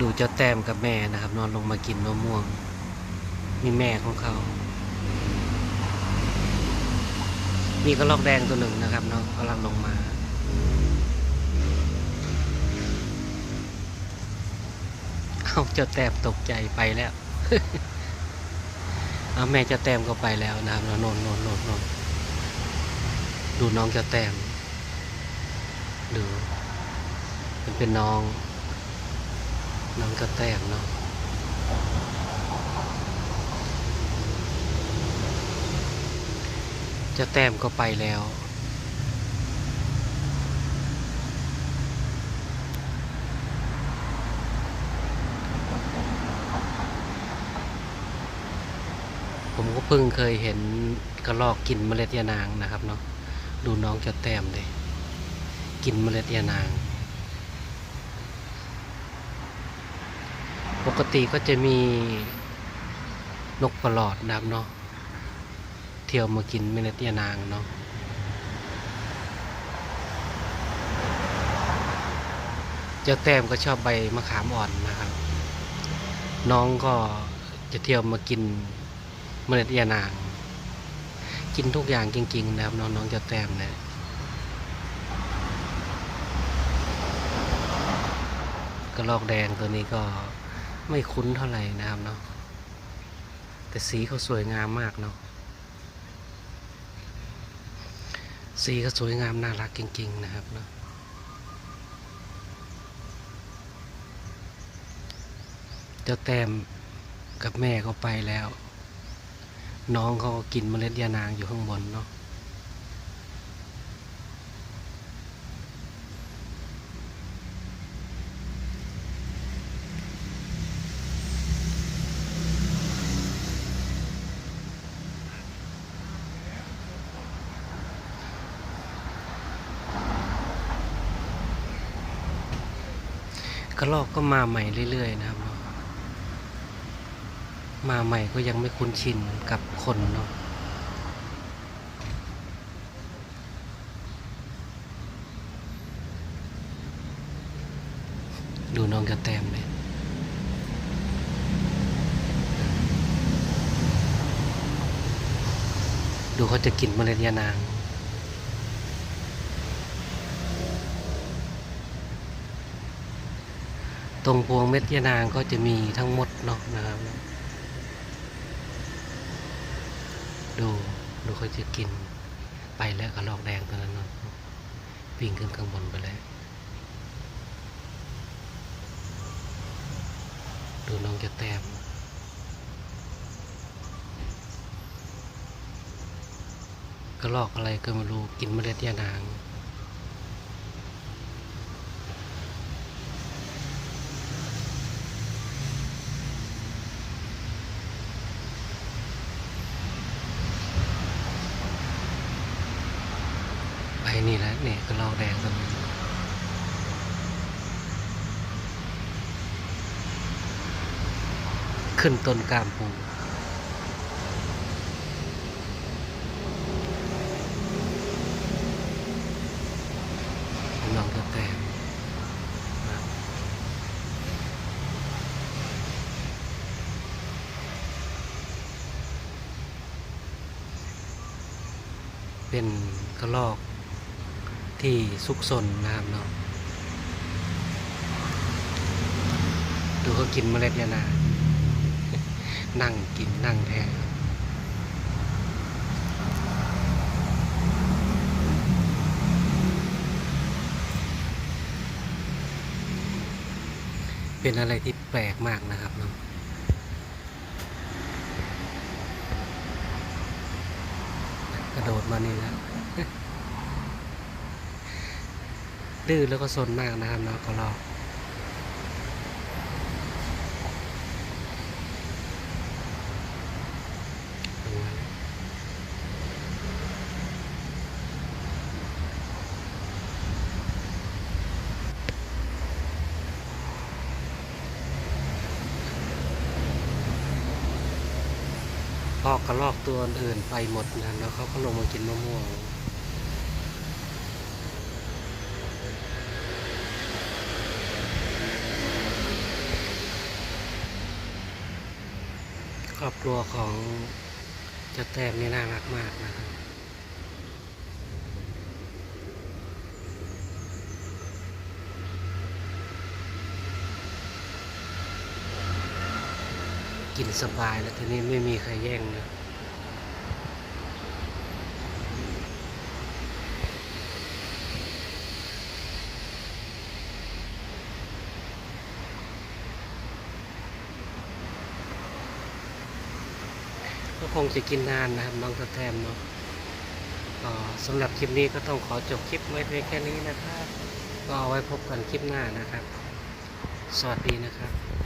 ดูเจ้าแต้มกับแม่นะครับ นอนลงมากินมะม่วงมีแม่ของเขามีกระรอกแดงตัวหนึ่งนะครับเนาะกำลังลงมา เอาเจ้าแต้มตกใจไปแล้วเอาแม่เจ้าแต้มก็ไปแล้วนะครับโนนโนนโนนโนนดูน้องเจ้าแต้มดูมันเป็นน้อง น้องเจ้าแต้มเนาะจ้าแต้มก็ไปแล้ว ผมก็เพิ่งเคยเห็นกระรอกกินเมล็ดยานางนะครับเนาะดูน้องจ้าแต้มเลยกินเมล็ดยานาง ปกติก็จะมีนกประหลอดนะครับเนาะเที่ยวมากินเมล็ดยานางเนาะเจ้าแต้มก็ชอบใบมะขามอ่อนนะครับ น้องก็จะเที่ยวมากินเมล็ดยานาง กินทุกอย่างจริงๆนะครับ น้องๆจะแต้มเนี่ยกระลอกแดงตัวนี้ก็ ไม่คุ้นเท่าไหร่นะครับเนาะแต่สีเขาสวยงามมากเนาะสีก็สวยงามน่ารักจริง ๆ นะครับเนาะเจ้าแต้มกับแม่ก็ไปแล้ว น้องเขาก็กินเมล็ดยานางอยู่ข้างบนเนาะ กระรอกก็มาใหม่เรื่อยๆ นะครับ มาใหม่ก็ยังไม่คุ้นชินกับคนเนาะดูน้องกระแตมเลยดูเขาจะกินเมล็ดยานาง ตรงพวงเม็ดยานางก็จะมีทั้งหมดเนาะนะครับ ดูดูเขาจะกินไปแล้วก็ลอกแดงตัวนั้นเนาะวิ่งขึ้นข้างบนไปแล้วดูน้องจะแต้มก็ลอกอะไรก็ไม่รู้กินเมล็ดยานาง ไปนี่แหละเนี่ยก็ลอกแดงตัวนี้ขึ้นต้นกามปูลองจะแต้มเป็นกระลอก ที่ซุกซนนะครับเนาะดูเขากินเมล็ดยานานั่งกินนั่งแทนเป็นอะไรที่แปลกมากนะครับเนาะกระโดดมานี่แล้ว ดื้อแล้วก็ซนมากนะครับเนาะก็รอกพอกกระลอกตัวอื่นไปหมดนะแล้วเขาก็ลงมากินมะม่วง อบครัวของจะแต้มนี่น่ารักมากนะครับ กินสบายแล้วทีนี้ไม่มีใครแย่งนะ ก็ คงจะกินนานนะครับน้องสแทมเนาะสำหรับคลิปนี้ก็ต้องขอจบคลิปไว้เพียงแค่นี้นะครับ ก็เอาไว้พบกันคลิปหน้านะครับ สวัสดีนะครับ